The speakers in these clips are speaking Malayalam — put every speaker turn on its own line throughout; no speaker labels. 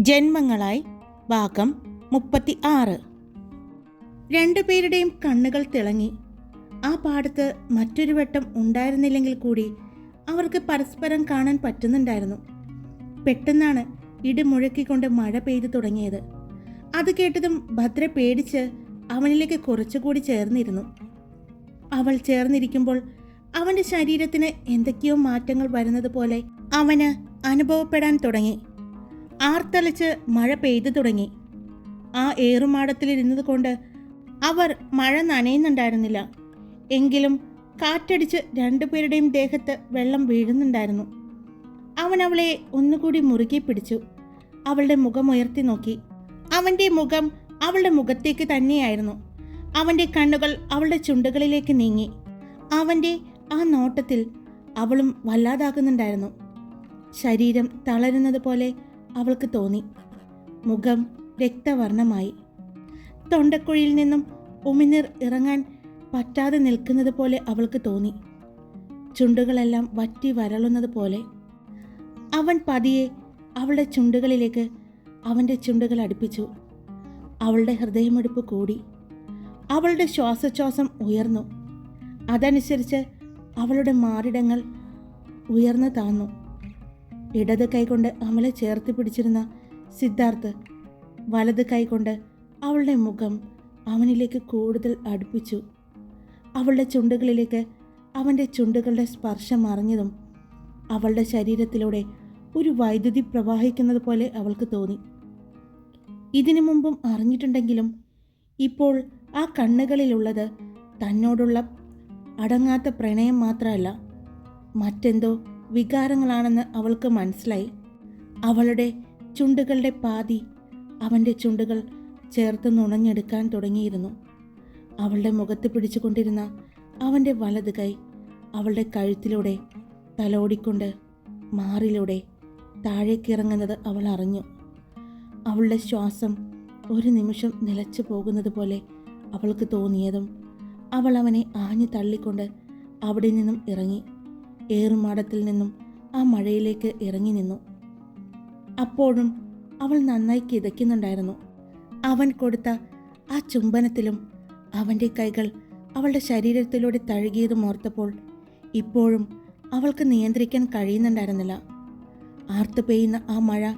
ജന്മങ്ങളായി ഭാഗം മുപ്പത്തി ആറ് രണ്ടുപേരുടെയും കണ്ണുകൾ തിളങ്ങി. ആ പാടത്ത് മറ്റൊരു വട്ടം ഉണ്ടായിരുന്നില്ലെങ്കിൽ കൂടി അവർക്ക് പരസ്പരം കാണാൻ പറ്റുന്നുണ്ടായിരുന്നു. പെട്ടെന്നാണ് ഇടിമുഴക്കിക്കൊണ്ട് മഴ പെയ്തു തുടങ്ങിയത്. അത് കേട്ടതും ഭദ്ര പേടിച്ച് അവനിലേക്ക് കുറച്ചുകൂടി ചേർന്നിരുന്നു. അവൾ ചേർന്നിരിക്കുമ്പോൾ അവന്റെ ശരീരത്തിന് എന്തൊക്കെയോ മാറ്റങ്ങൾ വരുന്നത് പോലെ അവന് അനുഭവപ്പെടാൻ തുടങ്ങി. ആർത്തലച്ച് മഴ പെയ്തു തുടങ്ങി. ആ ഏറുമാടത്തിലിരുന്നത് കൊണ്ട് അവർ മഴ നനയുന്നുണ്ടായിരുന്നില്ല. എങ്കിലും കാറ്റടിച്ച് രണ്ടുപേരുടെയും ദേഹത്ത് വെള്ളം വീഴുന്നുണ്ടായിരുന്നു. അവൻ അവളെ ഒന്നുകൂടി മുറുകെ പിടിച്ചു. അവളുടെ മുഖം ഉയർത്തി നോക്കി. അവന്റെ മുഖം അവളുടെ മുഖത്തേക്ക് തന്നെയായിരുന്നു. അവന്റെ കണ്ണുകൾ അവളുടെ ചുണ്ടുകളിലേക്ക് നീങ്ങി. അവന്റെ ആ നോട്ടത്തിൽ അവളും വല്ലാതാകുന്നുണ്ടായിരുന്നു. ശരീരം തളരുന്നത് പോലെ അവൾക്ക് തോന്നി. മുഖം രക്തവർണമായി തൊണ്ടക്കുഴിയിൽ നിന്നും ഉമിനീർ ഇറങ്ങാൻ പറ്റാതെ നിൽക്കുന്നത് പോലെ അവൾക്ക് തോന്നി. ചുണ്ടുകളെല്ലാം വറ്റി വരളുന്നത് പോലെ. അവൻ പതിയെ അവളുടെ ചുണ്ടുകളിലേക്ക് അവന്റെ ചുണ്ടുകൾ അടുപ്പിച്ചു. അവളുടെ ഹൃദയമെടുപ്പ് കൂടി. അവളുടെ ശ്വാസോച്ഛ്വാസം ഉയർന്നു. അതനുസരിച്ച് അവളുടെ മാറിടങ്ങൾ ഉയർന്നു താന്നു. ഇടത് കൈകൊണ്ട് അമലെ ചേർത്ത് പിടിച്ചിരുന്ന സിദ്ധാർത്ഥ് വലത് കൈകൊണ്ട് അവളുടെ മുഖം അവനിലേക്ക് കൂടുതൽ അടുപ്പിച്ചു. അവളുടെ ചുണ്ടുകളിലേക്ക് അവന്റെ ചുണ്ടുകളുടെ സ്പർശം അറിഞ്ഞതും അവളുടെ ശരീരത്തിലൂടെ ഒരു വൈദ്യുതി പ്രവാഹിക്കുന്നത് പോലെ അവൾക്ക് തോന്നി. ഇതിനു മുമ്പും അറിഞ്ഞിട്ടുണ്ടെങ്കിലും ഇപ്പോൾ ആ കണ്ണുകളിലുള്ളത് തന്നോടുള്ള അടങ്ങാത്ത പ്രണയം മാത്രമല്ല. മറ്റെന്തോ വികാരങ്ങളാണെന്ന് അവൾക്ക് മനസ്സിലായി. അവളുടെ ചുണ്ടുകളുടെ പാതി അവന്റെ ചുണ്ടുകൾ ചേർത്ത് നുണഞ്ഞെടുക്കാൻ തുടങ്ങിയിരുന്നു. അവളുടെ മുഖത്ത് പിടിച്ചുകൊണ്ടിരുന്ന അവന്റെ വലത് കൈ അവളുടെ കഴുത്തിലൂടെ തലോടിക്കൊണ്ട് മാറിലൂടെ താഴേക്കിറങ്ങുന്നത് അവൾ അറിഞ്ഞു. അവളുടെ ശ്വാസം ഒരു നിമിഷം നിലച്ചു പോകുന്നത് പോലെ അവൾക്ക് തോന്നിയതും അവൾ അവനെ ആഞ്ഞു തള്ളിക്കൊണ്ട് അവിടെ നിന്നും ഇറങ്ങി. ഏറുമാടത്തിൽ നിന്നും ആ മഴയിലേക്ക് ഇറങ്ങി നിന്നു. അപ്പോഴും അവൾ നന്നായി കിതയ്ക്കുന്നുണ്ടായിരുന്നു. അവൻ കൊടുത്ത ആ ചുംബനത്തിലും അവന്റെ കൈകൾ അവളുടെ ശരീരത്തിലൂടെ തഴുകിയതും ഓർത്തപ്പോൾ ഇപ്പോഴും അവൾക്ക് നിയന്ത്രിക്കാൻ കഴിയുന്നുണ്ടായിരുന്നില്ല. ആർത്തു പെയ്യുന്ന ആ മഴ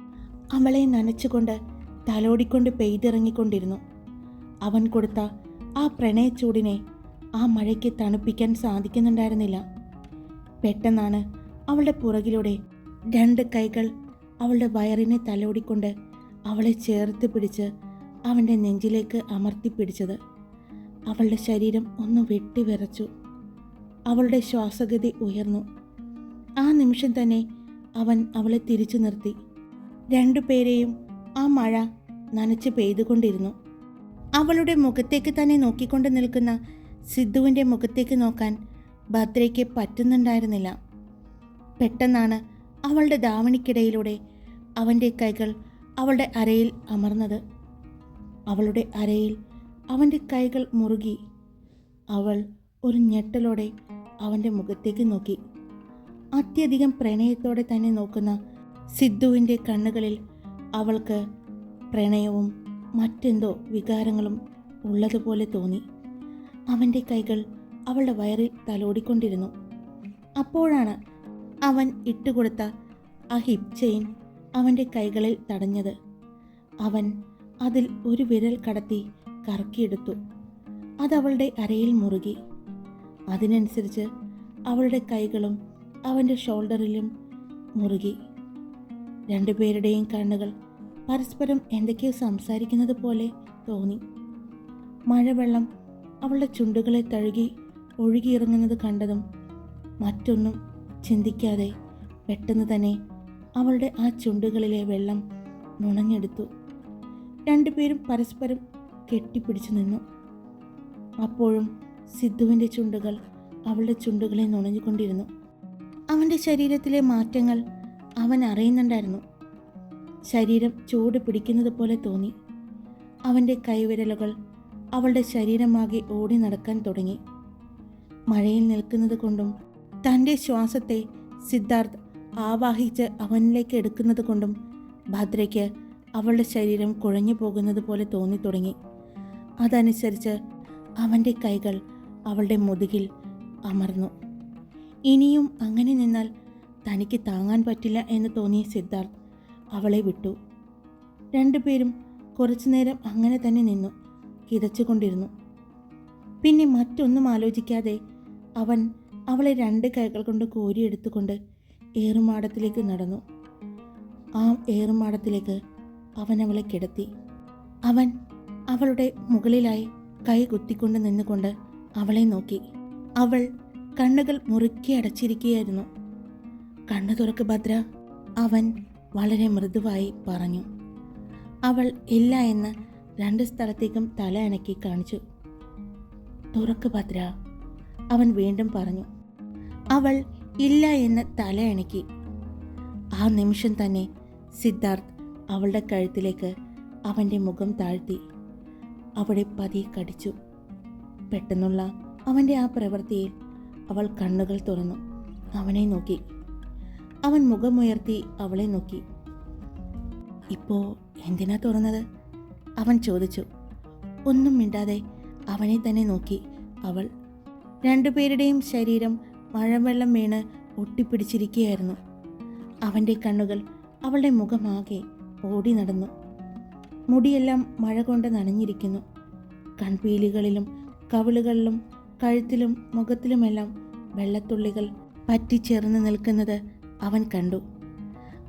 അവളെ നനച്ചുകൊണ്ട് തലോടിക്കൊണ്ട് പെയ്തിറങ്ങിക്കൊണ്ടിരുന്നു. അവൻ കൊടുത്ത ആ പ്രണയച്ചൂടിനെ ആ മഴയ്ക്ക് തണുപ്പിക്കാൻ സാധിക്കുന്നുണ്ടായിരുന്നില്ല. പെട്ടെന്നാണ് അവളുടെ പുറകിലൂടെ രണ്ട് കൈകൾ അവളുടെ വയറിനെ തലോടിക്കൊണ്ട് അവളെ ചേർത്ത് പിടിച്ച് അവന്റെ നെഞ്ചിലേക്ക് അമർത്തി പിടിച്ചത്. അവളുടെ ശരീരം ഒന്ന് വെട്ടിവിറച്ചു അവളുടെ ശ്വാസഗതി ഉയർന്നു. ആ നിമിഷം തന്നെ അവൻ അവളെ തിരിച്ചു നിർത്തി. രണ്ടു രണ്ടുപേരെയും ആ മഴ നനച്ച് പെയ്തുകൊണ്ടിരുന്നു. അവളുടെ മുഖത്തേക്ക് തന്നെ നോക്കിക്കൊണ്ട് നിൽക്കുന്ന സിദ്ധുവിന്റെ മുഖത്തേക്ക് നോക്കാൻ ഭദ്രയ്ക്ക് പറ്റുന്നുണ്ടായിരുന്നില്ല. പെട്ടെന്നാണ് അവളുടെ ധാവണിക്കിടയിലൂടെ അവന്റെ കൈകൾ അവളുടെ അരയിൽ അമർന്നത്. അവളുടെ അരയിൽ അവന്റെ കൈകൾ മുറുകി. അവൾ ഒരു ഞെട്ടലോടെ അവന്റെ മുഖത്തേക്ക് നോക്കി. അത്യധികം പ്രണയത്തോടെ തന്നെ നോക്കുന്ന സിദ്ധുവിന്റെ കണ്ണുകളിൽ അവൾക്ക് പ്രണയവും മറ്റെന്തോ വികാരങ്ങളും ഉള്ളതുപോലെ തോന്നി. അവന്റെ കൈകൾ അവളുടെ വയറിൽ തലോടിക്കൊണ്ടിരുന്നു. അപ്പോഴാണ് അവൻ ഇട്ടുകൊടുത്ത ആ ഹിപ് ചെയിൻ അവന്റെ കൈകളിൽ തടഞ്ഞത്. അവൻ അതിൽ ഒരു വിരൽ കടത്തി കറക്കിയെടുത്തു. അതവളുടെ അരയിൽ മുറുകി. അതിനനുസരിച്ച് അവളുടെ കൈകളും അവന്റെ ഷോൾഡറിലും മുറുകി. രണ്ടുപേരുടെയും കണ്ണുകൾ പരസ്പരം എന്തൊക്കെയോ സംസാരിക്കുന്നത് പോലെ തോന്നി. മഴവെള്ളം അവളുടെ ചുണ്ടുകളെ തഴുകി ഒഴുകിയിറങ്ങുന്നത് കണ്ടതും മറ്റൊന്നും ചിന്തിക്കാതെ പെട്ടെന്ന് തന്നെ അവളുടെ ആ ചുണ്ടുകളിലെ വെള്ളം നുണഞ്ഞെടുത്തു. രണ്ടുപേരും പരസ്പരം കെട്ടിപ്പിടിച്ചു നിന്നു. അപ്പോഴും സിദ്ധുവിന്റെ ചുണ്ടുകൾ അവളുടെ ചുണ്ടുകളെ നുണഞ്ഞുകൊണ്ടിരുന്നു. അവന്റെ ശരീരത്തിലെ മാറ്റങ്ങൾ അവൻ അറിയുന്നുണ്ടായിരുന്നു. ശരീരം ചൂട് പിടിക്കുന്നത് പോലെ തോന്നി. അവന്റെ കൈവിരലുകൾ അവളുടെ ശരീരമാകെ ഓടി നടക്കാൻ തുടങ്ങി. മഴയിൽ നിൽക്കുന്നത് കൊണ്ടും തന്റെ ശ്വാസത്തെ സിദ്ധാർത്ഥ് ആവാഹിച്ച് അവനിലേക്ക് എടുക്കുന്നത് കൊണ്ടും ഭദ്രയ്ക്ക് അവളുടെ ശരീരം കുഴഞ്ഞു പോകുന്നത് പോലെ തോന്നിത്തുടങ്ങി അതനുസരിച്ച് അവന്റെ കൈകൾ അവളുടെ മുതുകിൽ അമർന്നു. ഇനിയും അങ്ങനെ നിന്നാൽ തനിക്ക് താങ്ങാൻ പറ്റില്ല എന്ന് തോന്നിയ സിദ്ധാർത്ഥ് അവളെ വിട്ടു. രണ്ടുപേരും കുറച്ചു നേരം അങ്ങനെ തന്നെ നിന്നു കിതച്ചുകൊണ്ടിരുന്നു. പിന്നെ മറ്റൊന്നും ആലോചിക്കാതെ അവൻ അവളെ രണ്ട് കൈകൾ കൊണ്ട് കോരിയെടുത്തുകൊണ്ട് ഏറുമാടത്തിലേക്ക് നടന്നു. ആ ഏറുമാടത്തിലേക്ക് അവൻ അവളെ കിടത്തി. അവൻ അവളുടെ മുകളിലായി കൈ കുത്തിക്കൊണ്ട് നിന്നുകൊണ്ട് അവളെ നോക്കി. അവൾ കണ്ണുകൾ മുറുക്കി അടച്ചിരിക്കുകയായിരുന്നു. കണ്ണു തുറക്ക് ഭദ്ര അവൻ വളരെ മൃദുവായി പറഞ്ഞു. അവൾ ഇല്ല എന്ന് രണ്ട് സ്ഥലത്തേക്കും തല അനക്കി കാണിച്ചു. തുറക്ക് ഭദ്ര അവൻ വീണ്ടും പറഞ്ഞു അവൾ ഇല്ല എന്ന് തല അണക്കി ആ നിമിഷം തന്നെ സിദ്ധാർത്ഥ് അവളുടെ കഴുത്തിലേക്ക് അവന്റെ മുഖം താഴ്ത്തി അവിടെ പതിയെ കടിച്ചു. പെട്ടെന്നുള്ള അവന്റെ ആ പ്രവൃത്തിയിൽ അവൾ കണ്ണുകൾ തുറന്നു അവനെ നോക്കി. അവൻ മുഖമുയർത്തി അവളെ നോക്കി. ഇപ്പോ എന്തിനാ തുറന്നത്? അവൻ ചോദിച്ചു. ഒന്നും മിണ്ടാതെ അവനെ തന്നെ നോക്കി അവൾ രണ്ടുപേരുടെയും ശരീരം മഴവെള്ളം വീണ് ഒട്ടിപ്പിടിച്ചിരിക്കുകയായിരുന്നു അവന്റെ കണ്ണുകൾ അവളുടെ മുഖമാകെ ഓടി നടന്നു. മുടിയെല്ലാം മഴ കൊണ്ട് നനഞ്ഞിരിക്കുന്നു. കൺപീലികളിലും കവിളുകളിലും കഴുത്തിലും മുഖത്തിലുമെല്ലാം വെള്ളത്തുള്ളികൾ പറ്റിച്ചേർന്ന് നിൽക്കുന്നത് അവൻ കണ്ടു.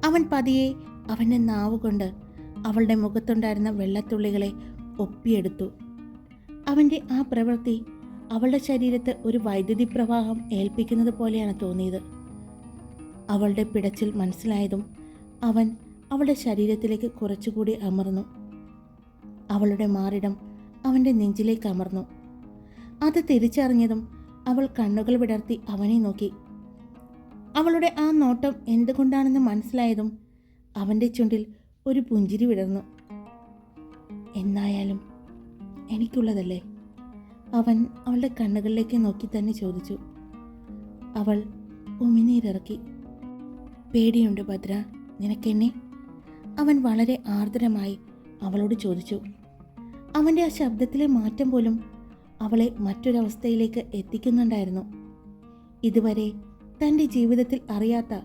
അവൻ പതിയെ അവന്റെ നാവ് കൊണ്ട് അവളുടെ മുഖത്തുണ്ടായിരുന്ന വെള്ളത്തുള്ളികളെ ഒപ്പിയെടുത്തു. അവന്റെ ആ പ്രവൃത്തി അവളുടെ ശരീരത്ത് ഒരു വൈദ്യുതി പ്രവാഹം ഏൽപ്പിക്കുന്നത് പോലെയാണ് തോന്നിയത്. അവളുടെ പിടച്ചിൽ മനസ്സിലായതും അവൻ അവളുടെ ശരീരത്തിലേക്ക് കുറച്ചുകൂടി അമർന്നു. അവളുടെ മാറിടം അവന്റെ നെഞ്ചിലേക്ക് അമർന്നു. അത് തിരിച്ചറിഞ്ഞതും അവൾ കണ്ണുകൾ വിടർത്തി അവനെ നോക്കി. അവളുടെ ആ നോട്ടം എന്തുകൊണ്ടാണെന്ന് മനസ്സിലായതും അവന്റെ ചുണ്ടിൽ ഒരു പുഞ്ചിരി വിടർന്നു. എന്നായാലും എനിക്കുള്ളതല്ലേ? അവൻ അവളുടെ കണ്ണുകളിലേക്ക് നോക്കി തന്നെ ചോദിച്ചു. അവൾ ഉമിനീരിറക്കി. പേടിയുണ്ട് ഭദ്ര നിനക്കെന്നെ? അവൻ വളരെ ആർദ്രമായി അവളോട് ചോദിച്ചു. അവന്റെ ആ ശബ്ദത്തിലെ മാറ്റം പോലും അവളെ മറ്റൊരവസ്ഥയിലേക്ക് എത്തിക്കുന്നുണ്ടായിരുന്നു. ഇതുവരെ തന്റെ ജീവിതത്തിൽ അറിയാത്ത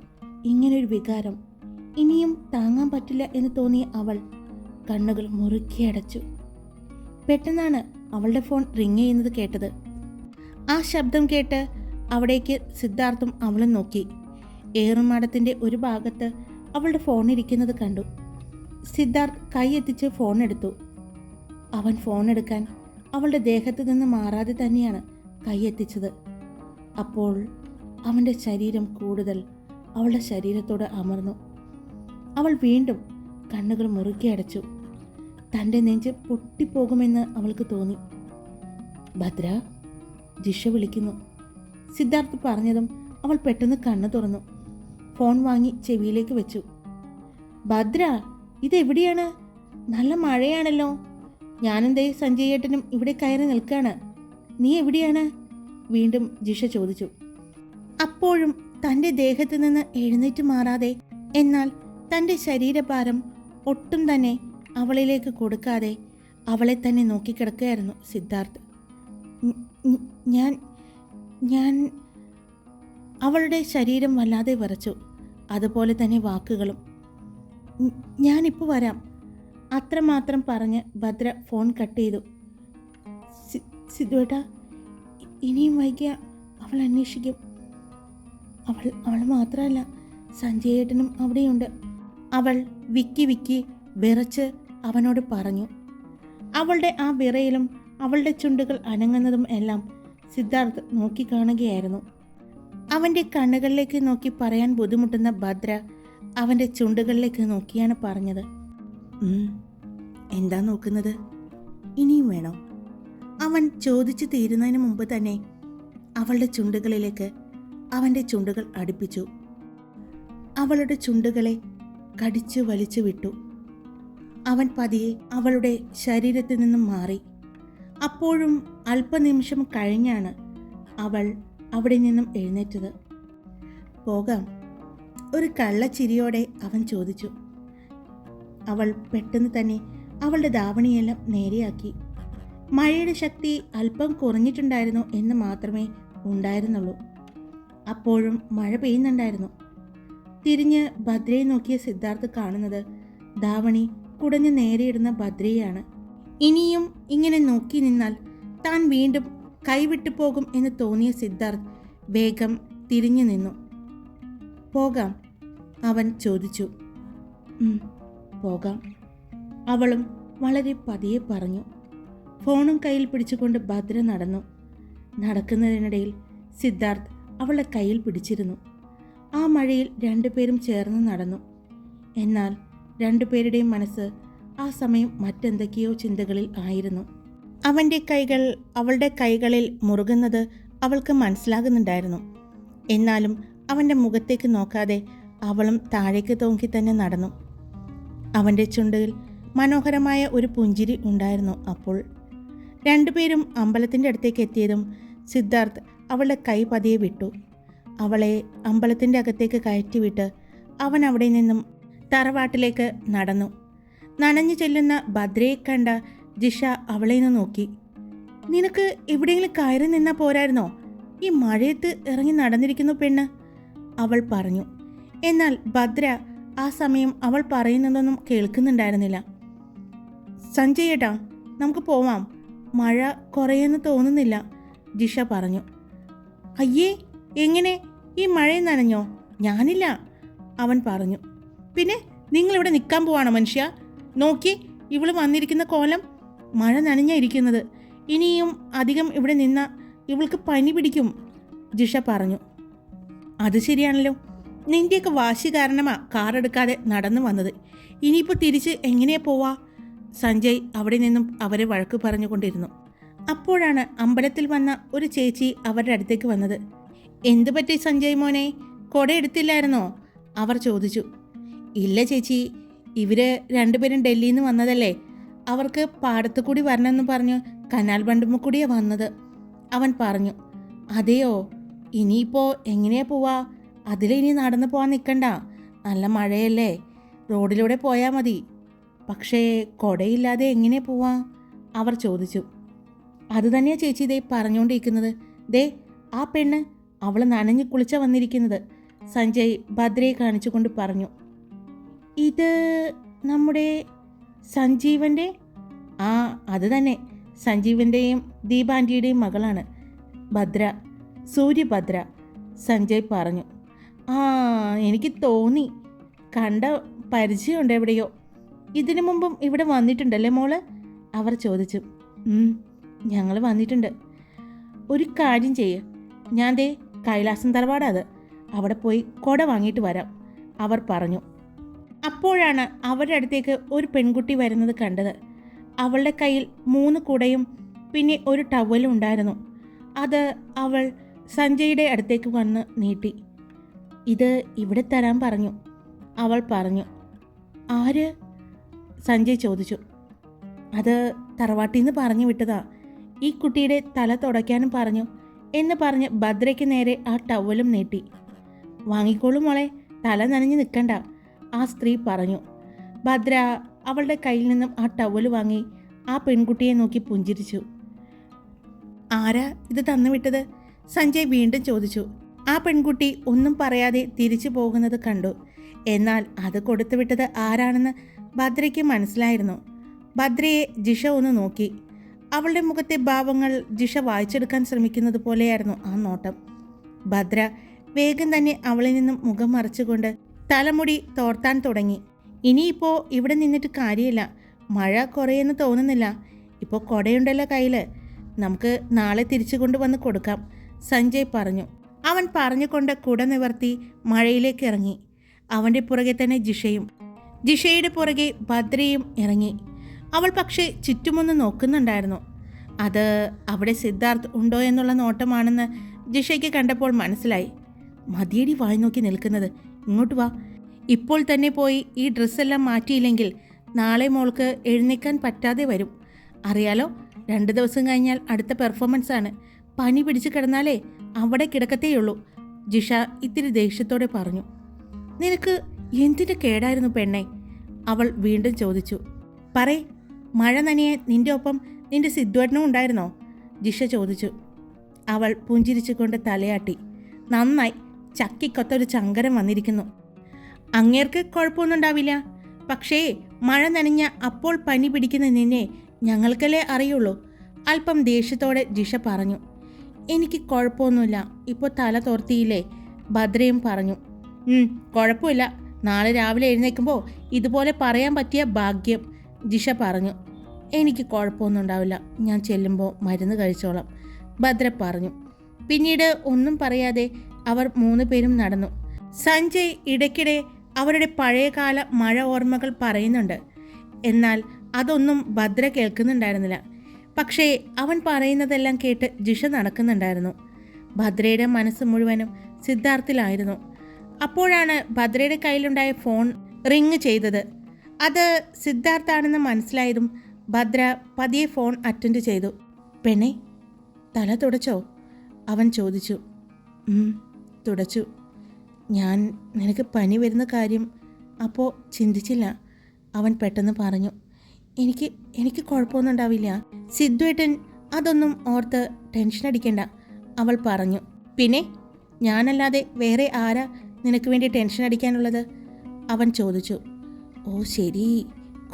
ഇങ്ങനൊരു വികാരം ഇനിയും താങ്ങാൻ പറ്റില്ല എന്ന് തോന്നിയ അവൾ കണ്ണുകൾ മുറുക്കിയടച്ചു. പെട്ടെന്നാണ് അവളുടെ ഫോൺ റിങ് ചെയ്യുന്നത് കേട്ടത്. ആ ശബ്ദം കേട്ട് അവിടേക്ക് സിദ്ധാർത്ഥും അവളും നോക്കി. ഏറുമാടത്തിന്റെ ഒരു ഭാഗത്ത് അവളുടെ ഫോൺ ഇരിക്കുന്നത് കണ്ടു. സിദ്ധാർത്ഥ് കൈയെത്തിച്ച് ഫോൺ എടുത്തു. അവൻ ഫോൺ എടുക്കാൻ അവളുടെ ദേഹത്ത് നിന്ന് മാറാതെ തന്നെയാണ് കൈയെത്തിച്ചത് അപ്പോൾ അവന്റെ ശരീരം കൂടുതൽ അവളുടെ ശരീരത്തോട് അമർന്നു. അവൾ വീണ്ടും കണ്ണുകൾ മുറുക്കി അടച്ചു. തന്റെ നെഞ്ച് പൊട്ടിപ്പോകുമെന്ന് അവൾക്ക് തോന്നി. ഭദ്ര ജിഷ വിളിക്കുന്നു. സിദ്ധാർത്ഥ് പറഞ്ഞതും അവൾ പെട്ടെന്ന് കണ്ണു തുറന്നു. ഫോൺ വാങ്ങി ചെവിയിലേക്ക് വെച്ചു. ഭദ്ര ഇതെവിടെയാണ്? നല്ല മഴയാണല്ലോ. ഞാനെന്തേ ദേ സഞ്ജയ് ഏട്ടനും ഇവിടെ കയറി നിൽക്കുകയാണ് നീ എവിടെയാണ്? വീണ്ടും ജിഷ ചോദിച്ചു. അപ്പോഴും തന്റെ ദേഹത്ത് നിന്ന് എഴുന്നേറ്റ് മാറാതെ എന്നാൽ തന്റെ ശരീരഭാരം ഒട്ടും തന്നെ അവളിലേക്ക് കൊടുക്കാതെ അവളെ തന്നെ നോക്കിക്കിടക്കുകയായിരുന്നു സിദ്ധാർത്ഥ്. "ഞ- ഞ- ഞാൻ ഞാൻ അവളുടെ ശരീരം വല്ലാതെ വരച്ചു അതുപോലെ തന്നെ വാക്കുകളും. "ഞ- ഞാനിപ്പോൾ വരാം. അത്രമാത്രം പറഞ്ഞ് ഭദ്ര ഫോൺ കട്ട് ചെയ്തു. സിദ്ധുവേട്ട ഇനിയും വൈകിയ അവൾ അന്വേഷിക്കും. അവൾ അവൾ മാത്രമല്ല സഞ്ജയേട്ടനും അവിടെയുണ്ട്. അവൾ വിക്കി വിക്കി വിറച്ച് അവനോട് പറഞ്ഞു അവളുടെ ആ വിറയിലും അവളുടെ ചുണ്ടുകൾ അനങ്ങുന്നതും എല്ലാം സിദ്ധാർത്ഥ് നോക്കിക്കാണുകയായിരുന്നു. അവന്റെ കണ്ണുകളിലേക്ക് നോക്കി പറയാൻ ബുദ്ധിമുട്ടുന്ന ഭദ്ര അവന്റെ ചുണ്ടുകളിലേക്ക് നോക്കിയാണ് പറഞ്ഞത്. എന്താ നോക്കുന്നത്? ഇനിയും വേണോ? അവൻ ചോദിച്ചു തീരുന്നതിന് മുമ്പ് തന്നെ അവളുടെ ചുണ്ടുകളിലേക്ക് അവന്റെ ചുണ്ടുകൾ അടുപ്പിച്ചു. അവളുടെ ചുണ്ടുകളെ കടിച്ചു വലിച്ചു വിട്ടു. അവൻ പതിയെ അവളുടെ ശരീരത്തിൽ നിന്നും മാറി. അപ്പോഴും അല്പനിമിഷം കഴിഞ്ഞാണ് അവൾ അവിടെ നിന്നും എഴുന്നേറ്റത്. പോകാം. ഒരു കള്ളച്ചിരിയോടെ അവൻ ചോദിച്ചു. അവൾ പെട്ടെന്ന് തന്നെ അവളുടെ ദാവണിയെല്ലാം നേരെയാക്കി. മഴയുടെ ശക്തി അല്പം കുറഞ്ഞിട്ടുണ്ടായിരുന്നു എന്ന് മാത്രമേ ഉണ്ടായിരുന്നുള്ളൂ. അപ്പോഴും മഴ പെയ്യുന്നുണ്ടായിരുന്നു. തിരിഞ്ഞ് ഭദ്രയെ നോക്കിയ സിദ്ധാർത്ഥ് കാണുന്നത് ധാവണി കുടഞ്ഞു നേരെയിടുന്ന ഭദ്രയാണ് ഇനിയും ഇങ്ങനെ നോക്കി നിന്നാൽ താൻ വീണ്ടും കൈവിട്ടു പോകും എന്ന് തോന്നിയ സിദ്ധാർത്ഥ് വേഗം തിരിഞ്ഞു നിന്നു. പോകാം അവൻ ചോദിച്ചു. "ഉം, പോകാം അവളും വളരെ പതിയെ പറഞ്ഞു. ഫോണും കയ്യിൽ പിടിച്ചുകൊണ്ട് ഭദ്ര നടന്നു. നടക്കുന്നതിനിടയിൽ സിദ്ധാർത്ഥ് അവളെ കയ്യിൽ പിടിച്ചിരുന്നു. ആ മഴയിൽ രണ്ടുപേരും ചേർന്ന് നടന്നു. എന്നാൽ രണ്ടുപേരുടെയും മനസ്സ് ആ സമയം മറ്റെന്തൊക്കെയോ ചിന്തകളിൽ ആയിരുന്നു. അവന്റെ കൈകൾ അവളുടെ കൈകളിൽ മുറുകുന്നത് അവൾക്ക് മനസ്സിലാകുന്നുണ്ടായിരുന്നു. എന്നാലും അവന്റെ മുഖത്തേക്ക് നോക്കാതെ അവളും താഴേക്ക് തോങ്കി തന്നെ നടന്നു. അവന്റെ ചുണ്ടിൽ മനോഹരമായ ഒരു പുഞ്ചിരി ഉണ്ടായിരുന്നു അപ്പോൾ. രണ്ടുപേരും അമ്പലത്തിന്റെ അടുത്തേക്ക് എത്തിയതും സിദ്ധാർത്ഥ് അവളുടെ കൈ പതിയെ വിട്ടു. അവളെ അമ്പലത്തിന്റെ അകത്തേക്ക് കയറ്റിവിട്ട് അവൻ അവിടെ നിന്നും തറവാട്ടിലേക്ക് നടന്നു. നനഞ്ഞു ചെല്ലുന്ന ഭദ്രയെ കണ്ട ജിഷ അവളെ നിന്ന് നോക്കി. നിനക്ക് എവിടെയെങ്കിലും കയറി നിന്നാ പോരായിരുന്നോ? ഈ മഴയത്ത് ഇറങ്ങി നടന്നിരിക്കുന്നു പെണ്ണ് അവൾ പറഞ്ഞു. എന്നാൽ ഭദ്ര ആ സമയം അവൾ പറയുന്നതൊന്നും കേൾക്കുന്നുണ്ടായിരുന്നില്ല. സഞ്ജയ് ഏട്ടാ നമുക്ക് പോവാം. മഴ കുറയെന്ന് തോന്നുന്നില്ല ജിഷ പറഞ്ഞു. അയ്യേ എങ്ങനെ? ഈ മഴയിൽ നനഞ്ഞോ? ഞാനില്ല അവൻ പറഞ്ഞു. പിന്നെ നിങ്ങളിവിടെ നിൽക്കാൻ പോവാണോ മനുഷ്യ? നോക്കി ഇവൾ വന്നിരിക്കുന്ന കോലം മഴ നനഞ്ഞ ഇരിക്കുന്നത്. ഇനിയും അധികം ഇവിടെ നിന്ന ഇവൾക്ക് പനി പിടിക്കും ജിഷ പറഞ്ഞു. അത് ശരിയാണല്ലോ. നിന്റെയൊക്കെ വാശി കാരണമാ കാർ എടുക്കാതെ നടന്നു വന്നത്. ഇനിയിപ്പോൾ തിരിച്ച് എങ്ങനെയാ പോവാ? സഞ്ജയ് അവിടെ നിന്നും അവരെ വഴക്ക് പറഞ്ഞുകൊണ്ടിരുന്നു. അപ്പോഴാണ് അമ്പലത്തിൽ വന്ന ഒരു ചേച്ചി അവരുടെ അടുത്തേക്ക് വന്നത്. എന്തു പറ്റി സഞ്ജയ് മോനെ? കൊട എടുത്തില്ലായിരുന്നോ അവർ ചോദിച്ചു. ഇല്ല ചേച്ചി ഇവർ രണ്ടുപേരും ഡൽഹിയിൽ നിന്ന് വന്നതല്ലേ. അവർക്ക് പാടത്തു കൂടി വരണമെന്ന് പറഞ്ഞു കനാൽ ബണ്ടുമ്മ കൂടിയാ വന്നത്. അവൻ പറഞ്ഞു അതെയോ ഇനിയിപ്പോ എങ്ങനെയാ പോവാ? അതിലിനി നടന്നു പോവാൻ നിൽക്കണ്ട നല്ല മഴയല്ലേ റോഡിലൂടെ പോയാൽ മതി. പക്ഷേ കൊടയില്ലാതെ എങ്ങനെ പോവാ? അവർ ചോദിച്ചു. അത് തന്നെയാ ചേച്ചി ദേ പറഞ്ഞുകൊണ്ടിരിക്കുന്നത് ദേ ആ പെണ്ണ് അവൾ നനഞ്ഞു കുളിച്ച വന്നിരിക്കുന്നത്. സഞ്ജയ് ഭദ്രയെ കാണിച്ചുകൊണ്ട് പറഞ്ഞു. ഇത് നമ്മുടെ സഞ്ജീവന്റെ ആ അത് തന്നെ. സഞ്ജീവന്റെയും ദീപാന്റിയുടെയും മകളാണ് ഭദ്ര സൂര്യഭദ്ര. സഞ്ജയ് പറഞ്ഞു ആ എനിക്ക് തോന്നി. കണ്ട പരിചയമുണ്ട് എവിടെയോ. ഇതിനു മുമ്പും ഇവിടെ വന്നിട്ടുണ്ടല്ലേ മോൾ? അവർ ചോദിച്ചു. ഞങ്ങൾ വന്നിട്ടുണ്ട്. ഒരു കാര്യം ചെയ്യ്. ഞാൻ ദേ കൈലാസം തറവാടാ അത്. അവിടെ പോയി കൊട വാങ്ങിയിട്ട് വരാം. അവർ പറഞ്ഞു. അപ്പോഴാണ് അവരുടെ അടുത്തേക്ക് ഒരു പെൺകുട്ടി വരുന്നത് കണ്ടത്. അവളുടെ കയ്യിൽ മൂന്ന് കുടയും പിന്നെ ഒരു ടവലും ഉണ്ടായിരുന്നു. അത് അവൾ സഞ്ജയുടെ അടുത്തേക്ക് വന്ന് നീട്ടി. ഇത് ഇവിടെ തരാൻ പറഞ്ഞു അവൾ പറഞ്ഞു. ആര്? സഞ്ജയ് ചോദിച്ചു. അത് തറവാട്ടിൽ നിന്ന് പറഞ്ഞു വിട്ടതാ. ഈ കുട്ടിയുടെ തല തുടയ്ക്കാനും പറഞ്ഞു എന്ന് പറഞ്ഞ് ഭദ്രയ്ക്ക് നേരെ ആ ടവലും നീട്ടി. വാങ്ങിക്കോളൂ മോളെ തല നനഞ്ഞ് നിൽക്കണ്ട ആ സ്ത്രീ പറഞ്ഞു ഭദ്ര അവളുടെ കയ്യിൽ നിന്നും ആ ടവൽ വാങ്ങി ആ പെൺകുട്ടിയെ നോക്കി പുഞ്ചിരിച്ചു. ആരാ ഇത് തന്നുവിട്ടത്? സഞ്ജയ് വീണ്ടും ചോദിച്ചു. ആ പെൺകുട്ടി ഒന്നും പറയാതെ തിരിച്ചു പോകുന്നത് കണ്ടു. എന്നാൽ അത് കൊടുത്തുവിട്ടത് ആരാണെന്ന് ഭദ്രയ്ക്ക് മനസ്സിലായിരുന്നു. ഭദ്രയെ ജിഷ ഒന്ന് നോക്കി. അവളുടെ മുഖത്തെ ഭാവങ്ങൾ ജിഷ വായിച്ചെടുക്കാൻ ശ്രമിക്കുന്നത് പോലെയായിരുന്നു ആ നോട്ടം. ഭദ്ര വേഗം തന്നെ അവളിൽ നിന്നും മുഖം മറച്ചുകൊണ്ട് തലമുടി തോർത്താൻ തുടങ്ങി. ഇനിയിപ്പോൾ ഇവിടെ നിന്നിട്ട് കാര്യമില്ല. മഴ കുറയെന്ന് തോന്നുന്നില്ല. ഇപ്പോൾ കൊടയുണ്ടല്ലോ കയ്യിൽ നമുക്ക് നാളെ തിരിച്ചു കൊണ്ടുവന്ന് കൊടുക്കാം സഞ്ജയ് പറഞ്ഞു. അവൻ പറഞ്ഞുകൊണ്ട് കുട നിവർത്തി മഴയിലേക്ക് ഇറങ്ങി. അവന്റെ പുറകെ തന്നെ ജിഷയും ജിഷയുടെ പുറകെ ഭദ്രയും ഇറങ്ങി. അവൾ പക്ഷേ ചുറ്റുമൊന്ന് നോക്കുന്നുണ്ടായിരുന്നു. അത് അവിടെ സിദ്ധാർത്ഥ് ഉണ്ടോ എന്നുള്ള നോട്ടമാണെന്ന് ജിഷയ്ക്ക് കണ്ടപ്പോൾ മനസ്സിലായി. മതിയടി വായി നോക്കി നിൽക്കുന്നത്. ഇങ്ങോട്ട് വാ. ഇപ്പോൾ തന്നെ പോയി ഈ ഡ്രസ്സെല്ലാം മാറ്റിയില്ലെങ്കിൽ നാളെ മോൾക്ക് എഴുന്നേക്കാൻ പറ്റാതെ വരും. അറിയാലോ രണ്ട് ദിവസം കഴിഞ്ഞാൽ അടുത്ത പെർഫോമൻസ് ആണ്. പനി പിടിച്ചു കിടന്നാലേ അവിടെ കിടക്കത്തേയുള്ളൂ ജിഷ ഇത്തിരി ദേഷ്യത്തോടെ പറഞ്ഞു. നിനക്ക് എന്തിന്റെ കേടായിരുന്നു പെണ്ണെ? അവൾ വീണ്ടും ചോദിച്ചു. പറേ മഴ നനയെ നിന്റെ ഒപ്പം നിന്റെ സിദ്ധുവേട്ടനും ഉണ്ടായിരുന്നോ? ജിഷ ചോദിച്ചു. അവൾ പുഞ്ചിരിച്ചുകൊണ്ട് തലയാട്ടി. നന്നായി ചക്കിക്കൊത്തൊരു ചങ്കരം വന്നിരിക്കുന്നു. അങ്ങേർക്ക് കുഴപ്പമൊന്നും ഉണ്ടാവില്ല. പക്ഷേ മഴ നനഞ്ഞ അപ്പോൾ പനി പിടിക്കുന്ന നിന്നെ ഞങ്ങൾക്കല്ലേ അറിയുള്ളൂ? അല്പം ദേഷ്യത്തോടെ ജിഷ പറഞ്ഞു. എനിക്ക് കുഴപ്പമൊന്നുമില്ല. ഇപ്പോൾ തല തോർത്തിയില്ലേ? ഭദ്രയും പറഞ്ഞു. "ഉം, കുഴപ്പമില്ല. നാളെ രാവിലെ എഴുന്നേൽക്കുമ്പോൾ ഇതുപോലെ പറയാൻ പറ്റിയ ഭാഗ്യം ജിഷ പറഞ്ഞു. എനിക്ക് കുഴപ്പമൊന്നും ഉണ്ടാവില്ല. ഞാൻ ചെല്ലുമ്പോൾ മരുന്ന് കഴിച്ചോളാം ഭദ്ര പറഞ്ഞു. പിന്നീട് ഒന്നും പറയാതെ അവർ മൂന്ന് പേരും നടന്നു. സഞ്ജയ് ഇടയ്ക്കിടെ അവരുടെ പഴയകാല മഴ ഓർമ്മകൾ പറയുന്നുണ്ട്. എന്നാൽ അതൊന്നും ഭദ്ര കേൾക്കുന്നുണ്ടായിരുന്നില്ല. പക്ഷേ അവൻ പറയുന്നതെല്ലാം കേട്ട് ജിഷ നടക്കുന്നുണ്ടായിരുന്നു. ഭദ്രയുടെ മനസ്സ് മുഴുവനും സിദ്ധാർത്ഥിലായിരുന്നു. അപ്പോഴാണ് ഭദ്രയുടെ കയ്യിലുണ്ടായ ഫോൺ റിങ് ചെയ്തത്. അത് സിദ്ധാർത്ഥാണെന്ന് മനസ്സിലായതും ഭദ്ര പതിയെ ഫോൺ അറ്റൻഡ് ചെയ്തു. പെണ്ണെ തല തുടച്ചോ? അവൻ ചോദിച്ചു. "ഉം, തുടച്ചു. ഞാൻ നിനക്ക് പനി വരുന്ന കാര്യം അപ്പോൾ ചിന്തിച്ചില്ല അവൻ പെട്ടെന്ന് പറഞ്ഞു. എനിക്ക് എനിക്ക് കുഴപ്പമൊന്നും ഉണ്ടാവില്ല. സിദ്ധുവേട്ടൻ അതൊന്നും ഓർത്ത് ടെൻഷൻ അടിക്കണ്ട അവൾ പറഞ്ഞു. പിന്നെ ഞാനല്ലാതെ വേറെ ആരാ നിനക്ക് വേണ്ടി ടെൻഷൻ അടിക്കാനുള്ളത്? അവൻ ചോദിച്ചു. ഓ ശരി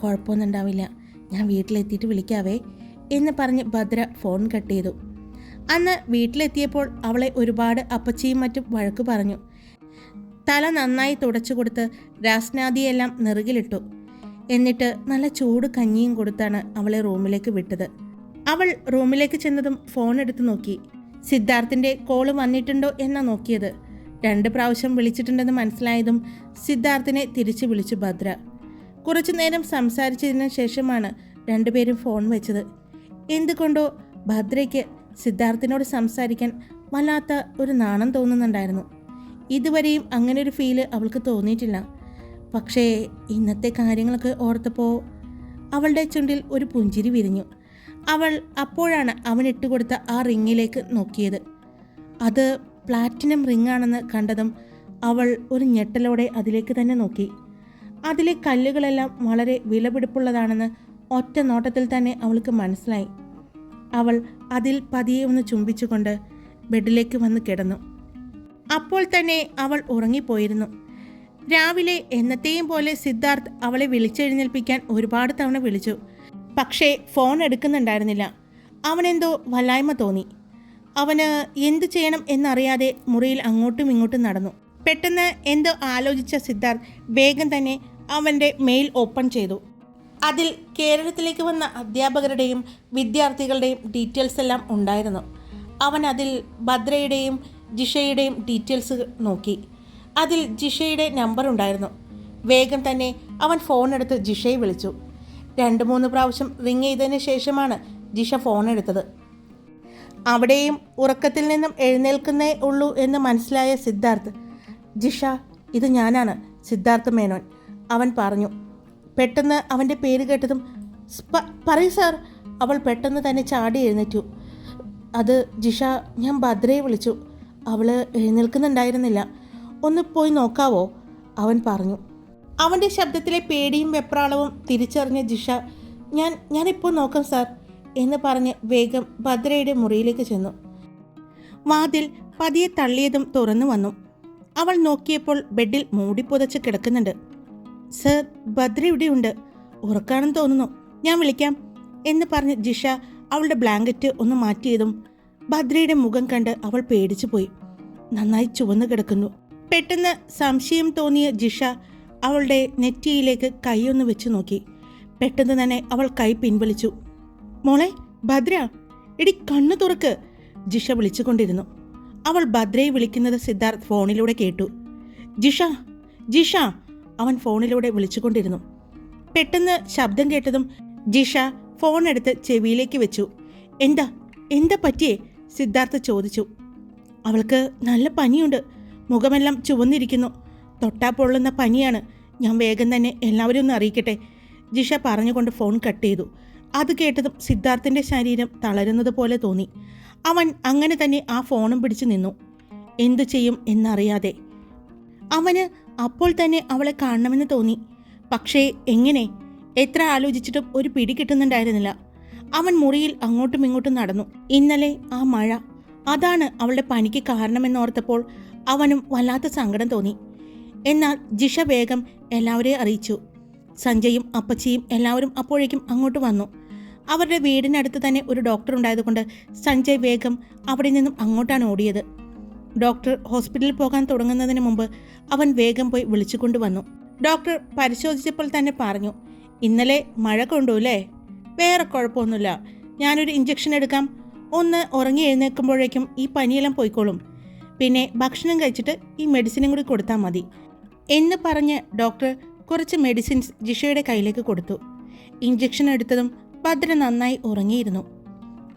കുഴപ്പമൊന്നും ഉണ്ടാവില്ല. ഞാൻ വീട്ടിലെത്തിയിട്ട് വിളിക്കാവേ എന്ന് പറഞ്ഞ് ഭദ്ര ഫോൺ കട്ട് ചെയ്തു. അന്ന് വീട്ടിലെത്തിയപ്പോൾ അവളെ ഒരുപാട് അപ്പച്ചിയും മറ്റും വഴക്ക് പറഞ്ഞു. തല നന്നായി തുടച്ചു കൊടുത്ത് രാസ്നാദിയെല്ലാം നെറുകിലിട്ടു. എന്നിട്ട് നല്ല ചൂട് കഞ്ഞിയും കൊടുത്താണ് അവളെ റൂമിലേക്ക് വിട്ടത്. അവൾ റൂമിലേക്ക് ചെന്നതും ഫോൺ എടുത്ത് നോക്കി. സിദ്ധാർത്ഥിന്റെ കോൾ വന്നിട്ടുണ്ടോ എന്നാ നോക്കിയത്. രണ്ട് പ്രാവശ്യം വിളിച്ചിട്ടുണ്ടെന്ന് മനസ്സിലായതും സിദ്ധാർത്ഥിനെ തിരിച്ചു വിളിച്ചു ഭദ്ര. കുറച്ചു നേരം സംസാരിച്ചതിന് ശേഷമാണ് രണ്ടുപേരും ഫോൺ വെച്ചത്. എന്തുകൊണ്ടോ ഭദ്രയ്ക്ക് സിദ്ധാർത്ഥിനോട് സംസാരിക്കാൻ വല്ലാത്ത ഒരു നാണം തോന്നുന്നുണ്ടായിരുന്നു. ഇതുവരെയും അങ്ങനെ ഒരു ഫീൽ അവൾക്ക് തോന്നിയിട്ടില്ല. പക്ഷേ ഇന്നത്തെ കാര്യങ്ങളൊക്കെ ഓർത്തപ്പോൾ അവളുടെ ചുണ്ടിൽ ഒരു പുഞ്ചിരി വിരിഞ്ഞു. അവൾ അപ്പോഴാണ് അവൻ ഇട്ടുകൊടുത്ത ആ റിങ്ങിലേക്ക് നോക്കിയത്. അത് പ്ലാറ്റിനം റിങ്ങാണെന്ന് കണ്ടതും അവൾ ഒരു ഞെട്ടലോടെ അതിലേക്ക് തന്നെ നോക്കി. അതിലെ കല്ലുകളെല്ലാം വളരെ വിലപിടിപ്പുള്ളതാണെന്ന് ഒറ്റ നോട്ടത്തിൽ തന്നെ അവൾക്ക് മനസ്സിലായി. അവൾ അതിൽ പതിയെ ഒന്ന് ചുംബിച്ചുകൊണ്ട് ബെഡിലേക്ക് വന്ന് കിടന്നു. അപ്പോൾ തന്നെ അവൾ ഉറങ്ങിപ്പോയിരുന്നു. രാവിലെ എന്നത്തെയും പോലെ സിദ്ധാർത്ഥ് അവളെ വിളിച്ചെഴുന്നേൽപ്പിക്കാൻ ഒരുപാട് തവണ വിളിച്ചു. പക്ഷേ ഫോൺ എടുക്കുന്നുണ്ടായിരുന്നില്ല. അവനെന്തോ വല്ലായ്മ തോന്നി. അവന് എന്തു ചെയ്യണം എന്നറിയാതെ മുറിയിൽ അങ്ങോട്ടും ഇങ്ങോട്ടും നടന്നു. പെട്ടെന്ന് എന്തോ ആലോചിച്ച സിദ്ധാർത്ഥ് വേഗം തന്നെ അവന്റെ മെയിൽ ഓപ്പൺ ചെയ്തു. അതിൽ കേരളത്തിലേക്ക് വന്ന അധ്യാപകരുടെയും വിദ്യാർത്ഥികളുടെയും ഡീറ്റെയിൽസ് എല്ലാം ഉണ്ടായിരുന്നു. അവൻ അതിൽ ഭദ്രയുടെയും ജിഷയുടെയും ഡീറ്റെയിൽസ് നോക്കി. അതിൽ ജിഷയുടെ നമ്പർ ഉണ്ടായിരുന്നു. വേഗം തന്നെ അവൻ ഫോൺ എടുത്ത് ജിഷയെ വിളിച്ചു. രണ്ട് മൂന്ന് പ്രാവശ്യം റിങ് ചെയ്തതിന് ശേഷമാണ് ജിഷ ഫോൺ എടുത്തത്. അവിടെയും ഉറക്കത്തിൽ നിന്നും എഴുന്നേൽക്കുന്നേ ഉള്ളൂ എന്ന് മനസ്സിലായ സിദ്ധാർത്ഥ് ജിഷ ഇത് ഞാനാണ്. സിദ്ധാർത്ഥ് മേനോൻ അവൻ പറഞ്ഞു. പെട്ടെന്ന് അവന്റെ പേര് കേട്ടതും "സ്പ- പറയൂ സാർ. അവൾ പെട്ടെന്ന് തന്നെ ചാടി എഴുന്നേറ്റു. അത് ജിഷ ഞാൻ ഭദ്രയെ വിളിച്ചു. അവൾ എഴുന്നേൽക്കുന്നുണ്ടായിരുന്നില്ല. ഒന്ന് പോയി നോക്കാവോ? അവൻ പറഞ്ഞു. അവന്റെ ശബ്ദത്തിലെ പേടിയും വെപ്രാളവും തിരിച്ചറിഞ്ഞ ജിഷ ഞാൻ ഞാനിപ്പോൾ നോക്കാം സാർ എന്ന് പറഞ്ഞ് വേഗം ഭദ്രയുടെ മുറിയിലേക്ക് ചെന്നു. വാതിൽ പതിയെ തള്ളിയതും തുറന്നു വന്നു. അവൾ നോക്കിയപ്പോൾ ബെഡിൽ മൂടിപ്പുതച്ച് കിടക്കുന്നുണ്ട്. സർ ഭദ്ര ഇവിടെയുണ്ട്. ഉറക്കാണെന്ന് തോന്നുന്നു. ഞാൻ വിളിക്കാം. എന്ന് പറഞ്ഞ് ജിഷ അവളുടെ ബ്ലാങ്കറ്റ് ഒന്ന് മാറ്റിയതും ഭദ്രയുടെ മുഖം കണ്ട് അവൾ പേടിച്ചു പോയി. നന്നായി ചുവന്നു കിടക്കുന്നു. പെട്ടെന്ന് സംശയം തോന്നിയ ജിഷ അവളുടെ നെറ്റിയിലേക്ക് കൈയൊന്ന് വെച്ച് നോക്കി. പെട്ടെന്ന് തന്നെ അവൾ കൈ പിൻവലിച്ചു. മോളെ ഭദ്ര എടി കണ്ണു തുറക്ക്. ജിഷ വിളിച്ചുകൊണ്ടിരുന്നു. അവൾ ഭദ്രയെ വിളിക്കുന്നത് സിദ്ധാർത്ഥ് ഫോണിലൂടെ കേട്ടു. ജിഷ ജിഷ അവൻ ഫോണിലൂടെ വിളിച്ചുകൊണ്ടിരുന്നു. പെട്ടെന്ന് ശബ്ദം കേട്ടതും ജിഷ ഫോൺ എടുത്ത് ചെവിയിലേക്ക് വെച്ചു. എന്താ എന്താ പറ്റിയേ? സിദ്ധാർത്ഥ ചോദിച്ചു. അവൾക്ക് നല്ല പനിയുണ്ട്. മുഖമെല്ലാം ചുവന്നിരിക്കുന്നു. തൊട്ടാ പൊള്ളുന്ന പനിയാണ്. ഞാൻ വേഗം തന്നെ എല്ലാവരും ഒന്ന് അറിയിക്കട്ടെ. ജിഷ പറഞ്ഞുകൊണ്ട് ഫോൺ കട്ട് ചെയ്തു. അത് കേട്ടതും സിദ്ധാർത്ഥിന്റെ ശരീരം തളരുന്നത് പോലെ തോന്നി. അവൻ അങ്ങനെ തന്നെ ആ ഫോണും പിടിച്ചു നിന്നു. എന്തു ചെയ്യും എന്നറിയാതെ. അവന് അപ്പോൾ തന്നെ അവളെ കാണണമെന്ന് തോന്നി. പക്ഷേ എങ്ങനെ? എത്ര ആലോചിച്ചിട്ടും ഒരു പിടി കിട്ടുന്നുണ്ടായിരുന്നില്ല. അവൻ മുറിയിൽ അങ്ങോട്ടും ഇങ്ങോട്ടും നടന്നു. ഇന്നലെ ആ മഴ. അതാണ് അവളുടെ പനിക്ക് കാരണമെന്നോർത്തപ്പോൾ അവനും വല്ലാത്ത സങ്കടം തോന്നി. എന്നാൽ ജിഷ വേഗം എല്ലാവരെയും അറിയിച്ചു. സഞ്ജയും അപ്പച്ചിയും എല്ലാവരും അപ്പോഴേക്കും അങ്ങോട്ട് വന്നു. അവരുടെ വീടിനടുത്ത് തന്നെ ഒരു ഡോക്ടർ ഉണ്ടായതുകൊണ്ട് സഞ്ജയ് വേഗം അവിടെ നിന്നും അങ്ങോട്ടാണ് ഓടിയത്. ഡോക്ടർ ഹോസ്പിറ്റലിൽ പോകാൻ തുടങ്ങുന്നതിന് മുമ്പ് അവൻ വേഗം പോയി വിളിച്ചുകൊണ്ട് വന്നു. ഡോക്ടർ പരിശോധിച്ചപ്പോൾ തന്നെ പറഞ്ഞു ഇന്നലെ മഴ കൊണ്ടു അല്ലേ? വേറെ കുഴപ്പമൊന്നുമില്ല. ഞാനൊരു ഇഞ്ചക്ഷൻ എടുക്കാം. ഒന്ന് ഉറങ്ങി എഴുന്നേൽക്കുമ്പോഴേക്കും ഈ പനിയെല്ലാം പോയിക്കോളും. പിന്നെ ഭക്ഷണം കഴിച്ചിട്ട് ഈ മെഡിസിനും കൂടി കൊടുത്താൽ മതി. എന്ന് പറഞ്ഞ് ഡോക്ടർ കുറച്ച് മെഡിസിൻസ് ജിഷയുടെ കയ്യിലേക്ക് കൊടുത്തു. ഇഞ്ചക്ഷൻ എടുത്തതും ഭദ്ര നന്നായി ഉറങ്ങിയിരുന്നു.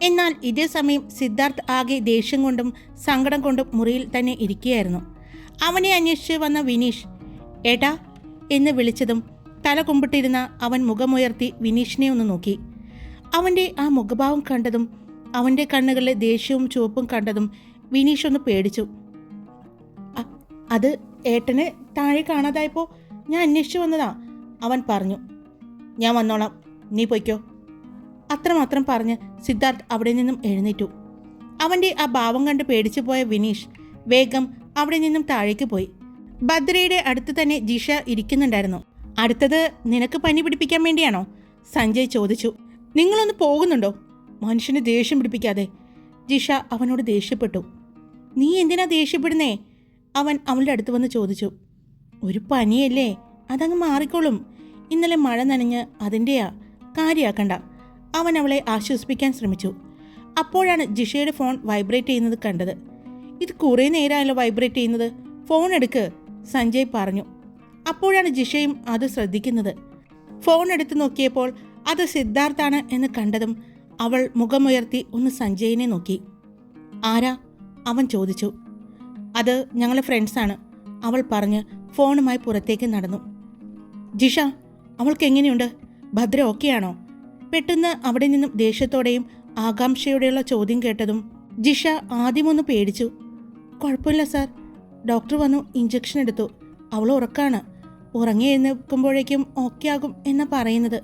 എന്നാൽ ഇതേ സമയം സിദ്ധാർത്ഥ് ആകെ ദേഷ്യം കൊണ്ടും സങ്കടം കൊണ്ടും മുറിയിൽ തന്നെ ഇരിക്കുകയായിരുന്നു. അവനെ അന്വേഷിച്ച് വന്ന വിനീഷ് എടാ എന്ന് വിളിച്ചതും തല കുമ്പിട്ടിരുന്ന അവൻ മുഖമുയർത്തി വിനീഷിനെ ഒന്ന് നോക്കി. അവന്റെ ആ മുഖഭാവം കണ്ടതും അവന്റെ കണ്ണുകളിലെ ദേഷ്യവും ചുവപ്പും കണ്ടതും വിനീഷ് ഒന്ന് പേടിച്ചു. അത് ഏട്ടനെ താഴെ കാണാതായപ്പോൾ ഞാൻ അന്വേഷിച്ചു വന്നതാ അവൻ പറഞ്ഞു. ഞാൻ വന്നോളാം. നീ പൊയ്ക്കോ. അത്രമാത്രം പറഞ്ഞ് സിദ്ധാർത്ഥ് അവിടെ നിന്നും എഴുന്നേറ്റു. അവന്റെ ആ ഭാവം കണ്ട് പേടിച്ചു പോയ വിനീഷ് വേഗം അവിടെ നിന്നും താഴേക്ക് പോയി. ഭദ്രയുടെ അടുത്ത് തന്നെ ജിഷ ഇരിക്കുന്നുണ്ടായിരുന്നു. അടുത്തത് നിനക്ക് പനി പിടിപ്പിക്കാൻ വേണ്ടിയാണോ? സഞ്ജയ് ചോദിച്ചു. നിങ്ങളൊന്ന് പോകുന്നുണ്ടോ? മനുഷ്യന് ദേഷ്യം പിടിപ്പിക്കാതെ. ജിഷ അവനോട് ദേഷ്യപ്പെട്ടു. നീ എന്തിനാ ദേഷ്യപ്പെടുന്നേ? അവൻ അവളുടെ അടുത്ത് വന്ന് ചോദിച്ചു. ഒരു പനിയല്ലേ? അതങ്ങ് മാറിക്കോളും. ഇന്നലെ മഴ നനഞ്ഞ് അതിന്റെയാ കാര്യാക്കണ്ട. അവൻ അവളെ ആശ്വസിപ്പിക്കാൻ ശ്രമിച്ചു. അപ്പോഴാണ് ജിഷയുടെ ഫോൺ വൈബ്രേറ്റ് ചെയ്യുന്നത് കണ്ടത്. ഇത് കുറേ നേരമായല്ലോ വൈബ്രേറ്റ് ചെയ്യുന്നത്. ഫോൺ എടുക്ക് സഞ്ജയ് പറഞ്ഞു. അപ്പോഴാണ് ജിഷയും അത് ശ്രദ്ധിക്കുന്നത്. ഫോൺ എടുത്ത് നോക്കിയപ്പോൾ അത് സിദ്ധാർത്ഥാണ് എന്ന് കണ്ടതും അവൾ മുഖമുയർത്തി ഒന്ന് സഞ്ജയിനെ നോക്കി. ആരാ? അവൻ ചോദിച്ചു. അത് ഞങ്ങളെ ഫ്രണ്ട്സാണ് അവൾ പറഞ്ഞ് ഫോണുമായി പുറത്തേക്ക് നടന്നു. ജിഷ അവൾക്ക് എങ്ങനെയുണ്ട് ഭദ്ര ഓക്കെയാണോ? പെട്ടെന്ന് അവിടെ നിന്നും ദേഷ്യത്തോടെയും ആകാംക്ഷയോടെയുള്ള ചോദ്യം കേട്ടതും ജിഷ ആദ്യമൊന്ന് പേടിച്ചു. കുഴപ്പമില്ല സാർ. ഡോക്ടർ വന്നു ഇഞ്ചക്ഷൻ എടുത്തു. അവൾ ഉറക്കാണ്. ഉറങ്ങി എഴുന്നേൽക്കുമ്പോഴേക്കും ഓക്കെ ആകും എന്ന് പറയുന്നത്.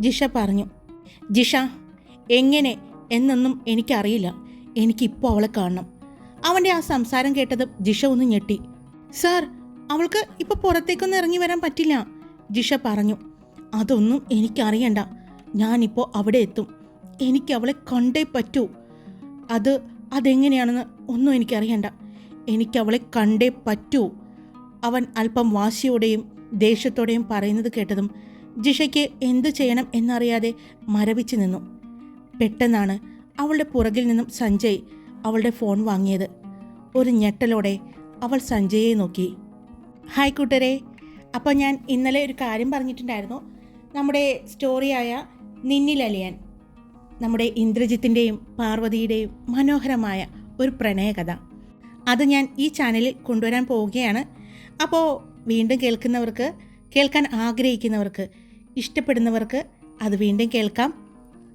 ജിഷ പറഞ്ഞു ജിഷ എങ്ങനെ എന്നൊന്നും എനിക്കറിയില്ല. എനിക്കിപ്പോൾ അവളെ കാണണം. അവന്റെ ആ സംസാരം കേട്ടത് ജിഷ ഒന്ന് ഞെട്ടി. സാർ അവൾക്ക് ഇപ്പോൾ പുറത്തേക്കൊന്നും ഇറങ്ങി വരാൻ പറ്റില്ല ജിഷ പറഞ്ഞു. അതൊന്നും എനിക്കറിയണ്ട. ഞാനിപ്പോൾ അവിടെ എത്തും. എനിക്ക് അവളെ കണ്ടേ പറ്റൂ. അത് അതെങ്ങനെയാണെന്ന് ഒന്നും എനിക്കറിയണ്ട. എനിക്ക് അവളെ കണ്ടേ പറ്റൂ. അവൻ അല്പം വാശിയോടെയും ദേഷ്യത്തോടെയും പറയുന്നത് കേട്ടതും ജിഷയ്ക്ക് എന്തു ചെയ്യണം എന്നറിയാതെ മരവിച്ചു നിന്നു. പെട്ടെന്നാണ് അവളുടെ പുറകിൽ നിന്നും സഞ്ജയ് അവളുടെ ഫോൺ വാങ്ങിയത്. ഒരു ഞെട്ടലോടെ അവൾ സഞ്ജയെ നോക്കി. ഹായ് കൂട്ടരെ. അപ്പോൾ ഞാൻ ഇന്നലെ ഒരു കാര്യം പറഞ്ഞിട്ടുണ്ടായിരുന്നു. നമ്മുടെ സ്റ്റോറിയായ നിന്നിലലിയാൻ നമ്മുടെ ഇന്ദ്രജിത്തിന്റെയും പാർവതിയുടെയും മനോഹരമായ ഒരു പ്രണയകഥ. അത് ഞാൻ ഈ ചാനലിൽ കൊണ്ടുവരാൻ പോവുകയാണ്. അപ്പോൾ വീണ്ടും കേൾക്കുന്നവർക്ക് കേൾക്കാൻ ആഗ്രഹിക്കുന്നവർക്ക് ഇഷ്ടപ്പെടുന്നവർക്ക് അത് വീണ്ടും കേൾക്കാം.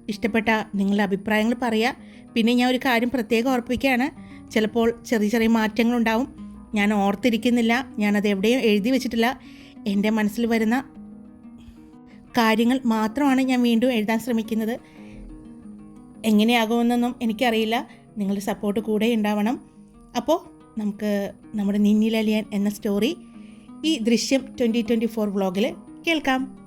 ഇഷ്ടപ്പെട്ട നിങ്ങളുടെ അഭിപ്രായങ്ങൾ പറയുക പിന്നെ ഞാൻ ഒരു കാര്യം പ്രത്യേകം ഓർപ്പിക്കുകയാണ്. ചിലപ്പോൾ ചെറിയ ചെറിയ മാറ്റങ്ങളുണ്ടാവും. ഞാൻ ഓർത്തിരിക്കുന്നില്ല. ഞാനത് എവിടെയും എഴുതി വെച്ചിട്ടില്ല. എന്റെ മനസ്സിൽ വരുന്ന കാര്യങ്ങൾ മാത്രമാണ് ഞാൻ വീണ്ടും എഴുതാൻ ശ്രമിക്കുന്നത്. എങ്ങനെയാകുമെന്നൊന്നും എനിക്കറിയില്ല. നിങ്ങളുടെ സപ്പോർട്ട് കൂടെ ഉണ്ടാവണം. അപ്പോൾ നമുക്ക് നമ്മുടെ നിന്നിലലിയാൻ എന്ന സ്റ്റോറി ഈ ദൃശ്യം ട്വന്റി ട്വന്റി ഫോർ വ്ളോഗിൽ കേൾക്കാം.